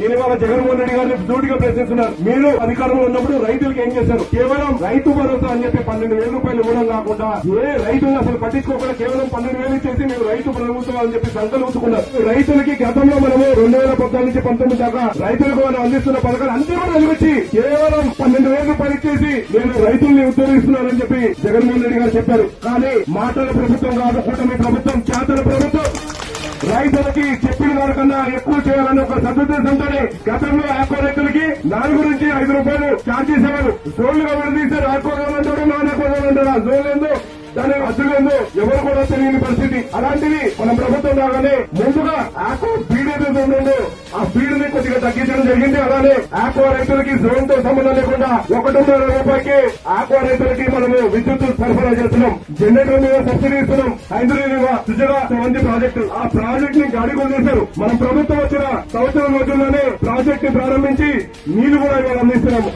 నేను ఇవాళ జగన్మోహన్ రెడ్డి గారిని సూటిగా ప్రశ్నిస్తున్నారు మీరు అధికారంలో ఉన్నప్పుడు రైతులకు ఏం చేశారు? కేవలం రైతు భరోసా అని చెప్పి పన్నెండు వేల రూపాయలు ఇవ్వడం కాకుండా ఏ రైతులు అసలు పట్టించుకోకుండా కేవలం పన్నెండు వేలు ఇచ్చేసి మీరు రైతు ప్రభుత్వం అని చెప్పి సంకల్పించుకున్నారు రైతులకి గతంలో మనము రెండు వేల పద్నాలుగు నుంచి పంతొమ్మిది దాకా రైతులకు మనం అందిస్తున్న పథకాలు అన్ని కూడా నిలిచి కేవలం పన్నెండు వేల రూపాయలు ఇచ్చేసి నేను రైతుల్ని ఉద్ధరిస్తున్నానని చెప్పి జగన్మోహన్ రెడ్డి గారు చెప్పారు. కానీ మాటల ప్రభుత్వం కాదు కూటమి ప్రభుత్వం చేతల ప్రభుత్వం రైతులకి చెప్పిన దానికన్నా ఎక్కువ చేయాలని ఒక సదుద్దేశంతో గతంలో ఆక్వా రైతులకి నాలుగు నుంచి ఐదు రూపాయలు ఛార్జ్ చేసేవారు. జోన్లు ఎవరు తీశారు. ఆక్వా నాన్ ఆక్వా అంటారు ఆ జోన్ ఏందో దాని అసలు ఎవరు కూడా తెలియని పరిస్థితి. అలాంటివి మన ప్రభుత్వం రాగానే ముందుగా ఆక్వా ఆ ని కొద్దిగా తగ్గించడం జరిగింది అలానే ఆక్వా రైతులకి జోన్తో సంబంధం లేకుండా ఒకటిన్నర రూపాయికి ఆక్వా రైతులకి మనము విద్యుత్ సరఫరా చేస్తున్నాం. జనరేటర్ మీద సబ్సిడీ ఇస్తున్నాం. హైదరాబాద్ సుజగా మంది ప్రాజెక్టు. ఆ ప్రాజెక్ట్ని గాడి కొనేశారు మన ప్రభుత్వం వచ్చిన సంవత్సరం రోజుల్లోనే ప్రాజెక్ట్ని ప్రారంభించి నీళ్ళు కూడా ఇవాళ అందిస్తున్నాము.